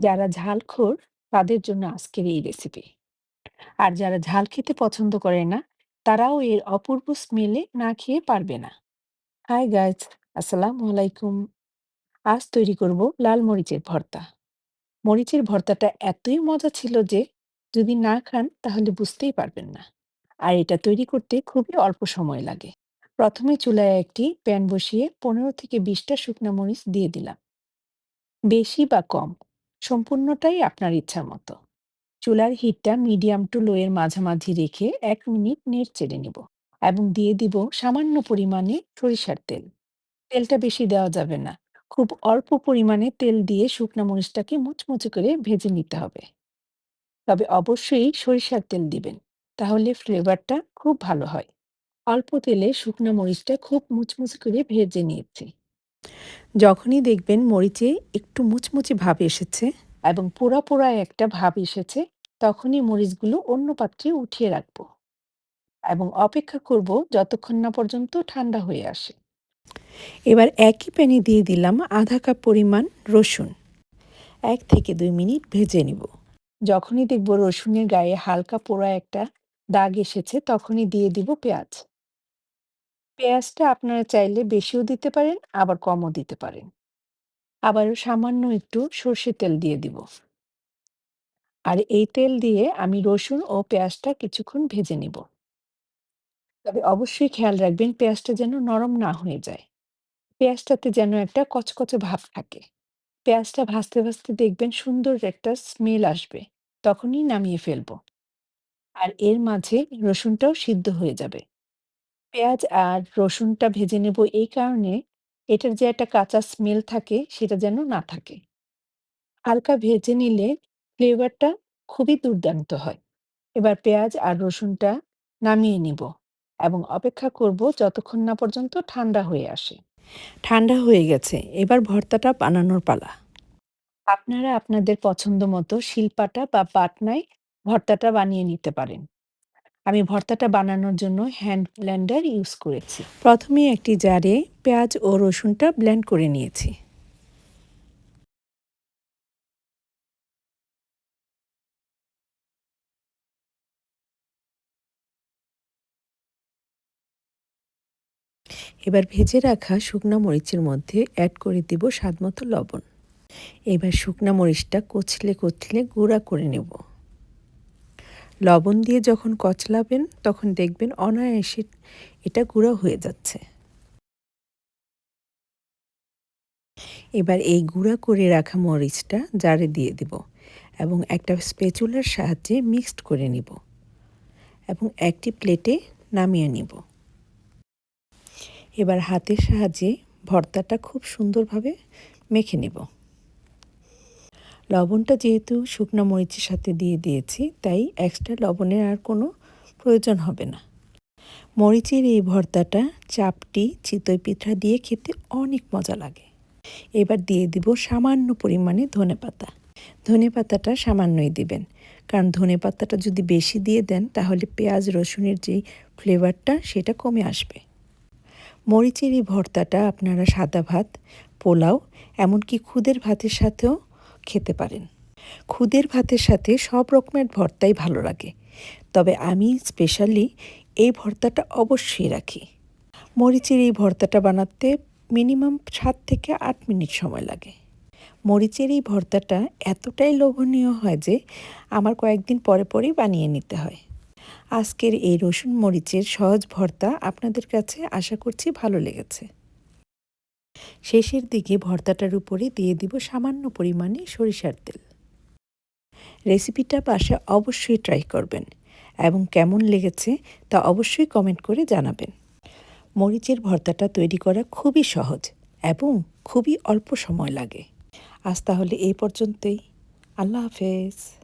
যারা ঝালখোর, তাদের জন্য আজকের এই রেসিপি আর যারা ঝাল খেতে পছন্দ করে না, তারাও এর অপূর্ব স্মেলে না খেয়ে পারবে না। হাই গাইস আসসালামু আলাইকুম। আজ তৈরি করব লাল মরিচের ভর্তা। মরিচের ভর্তাটা এতই মজা ছিল যে, যদি না খান তাহলে বুঝতেই পারবেন না। আর এটা তৈরি করতে খুবই অল্প সময় লাগে। প্রথমে চুলায় একটি প্যান বসিয়ে পনেরো থেকে বিশটা শুকনো মরিচ দিয়ে দিলাম। বেশি বা কম। সম্পূর্ণটাই আপনার ইচ্ছা মতো। চুলার হিটটা মিডিয়াম টু লো এর মাঝামাঝি রেখে এক মিনিট নেড়ে চেড়ে নেব এবং দিয়ে দিব সামান্য পরিমাণে সরিষার তেল। তেলটা বেশি দেওয়া যাবে না। খুব অল্প পরিমাণে তেল দিয়ে শুকনো মরিচটাকে মুচমুচে করে ভেজে নিতে হবে। তবে অবশ্যই সরিষার তেল দিবেন, তাহলে ফ্লেভারটা খুব ভালো হয়। অল্প তেলে শুকনো মরিচটা খুব মুচমুচে করে ভেজে নিয়েছি। যখনই দেখবেন মরিচে একটু মুচমুচে ভাব এসেছে এবং পোড়া পোড়া একটা ভাব এসেছে, তখনই মরিচগুলো অন্য পাত্রে উঠিয়ে রাখব এবং অপেক্ষা করব যতক্ষণ না পর্যন্ত ঠান্ডা হয়ে আসে। এবার একই প্যানে দিয়ে দিলাম আধা কাপ পরিমাণ রসুন। এক থেকে দুই মিনিট ভেজে নিব। যখনই দেখব রসুনের গায়ে হালকা পোড়া একটা দাগ এসেছে, তখনই দিয়ে দিব পেঁয়াজ। পেঁয়াজটা আপনারা চাইলে বেশিও দিতে পারেন, আবার কমও দিতে পারেন। আবারও সামান্য একটু সর্ষের তেল দিয়ে দিব। আর এই তেল দিয়ে আমি রসুন ও পেঁয়াজটা কিছুক্ষণ ভেজে নিব। তবে অবশ্যই খেয়াল রাখবেন পেঁয়াজটা যেন নরম না হয়ে যায়। পেঁয়াজটাতে যেন একটা কচকচে ভাব থাকে। পেঁয়াজটা ভাজতে ভাজতে দেখবেন সুন্দর একটা স্মেল আসবে, তখনই নামিয়ে ফেলব। আর এর মাঝে রসুনটাও সিদ্ধ হয়ে যাবে। পেঁয়াজ আর রসুনটা ভেজে নেব এই কারণে এটার যে একটা কাঁচা স্মেল থাকে সেটা যেন না থাকে। হালকা ভেজে নিলে ফ্লেভারটা খুবই দুর্দান্ত হয়। এবার পেঁয়াজ আর রসুনটা নামিয়ে নিব এবং অপেক্ষা করব যতক্ষণ না পর্যন্ত ঠান্ডা হয়ে আসে। ঠান্ডা হয়ে গেছে এবার ভর্তাটা বানানোর পালা। আপনারা আপনাদের পছন্দ মতো শিলপাটা বা পাটনায় ভর্তাটা বানিয়ে নিতে পারেন। আমি ভর্তাটা বানানোর জন্য হ্যান্ড ব্লেন্ডার ইউজ করেছি। প্রথমে একটি জারে পেঁয়াজ ও রসুনটা ব্লেন্ড করে নিয়েছি। এবার ভেজে রাখা শুকনো মরিচের মধ্যে অ্যাড করে দিব স্বাদমতো লবণ। এবার শুকনা মরিচটা কচলে কচলে গুঁড়া করে নেব। লবণ দিয়ে যখন কচলাবেন, তখন দেখবেন অনায়াসে এটা গুঁড়া হয়ে যাচ্ছে। এবার এই গুঁড়া করে রাখা মরিচটা জারে দিয়ে দিব এবং একটা স্পেচুলার সাহায্যে মিক্সড করে নিব এবং একটি প্লেটে নামিয়ে নিব। এবার হাতের সাহায্যে ভর্তাটা খুব সুন্দরভাবে মেখে নেব। লবণটা যেহেতু শুকনো মরিচের সাথে দিয়ে দিয়েছি, তাই এক্সট্রা লবণের আর কোনো প্রয়োজন হবে না। মরিচের এই ভর্তাটা চাপটি চিতই পিঠা দিয়ে খেতে অনেক মজা লাগে। এবার দিয়ে দিব সামান্য পরিমাণে ধনে পাতা। ধনে পাতাটা সামান্যই দিবেন, কারণ ধনে পাতাটা যদি বেশি দিয়ে দেন, তাহলে পেঁয়াজ, রসুনের যেই ফ্লেভারটা, সেটা কমে আসবে। মরিচের এই ভর্তাটা আপনারা সাদা ভাত, পোলাও, এমনকি খুদের ভাতের সাথেও খেতে পারেন। খুদের ভাতের সাথে সব রকমের ভর্তাই ভালো লাগে। তবে আমি স্পেশালি এই ভর্তাটা অবশ্যই রাখি। মরিচের এই ভর্তাটা বানাতে মিনিমাম সাত থেকে আট মিনিট সময় লাগে। মরিচের এই ভর্তাটা এতটাই লোভনীয় হয় যে আমার কয়েকদিন পরে পরেই বানিয়ে নিতে হয়। আজকের এই রসুন মরিচের সহজ ভর্তা আপনাদের কাছে আশা করছি ভালো লেগেছে। শেষের দিকে ভর্তাটার উপরে দিয়ে দিব সামান্য পরিমাণে সরিষার তেল। রেসিপিটা পাশে অবশ্যই ট্রাই করবেন এবং কেমন লেগেছে তা অবশ্যই কমেন্ট করে জানাবেন। মরিচের ভর্তাটা তৈরি করা খুবই সহজ এবং খুবই অল্প সময় লাগে। আজ তাহলে এই পর্যন্তই। আল্লাহ হাফেজ।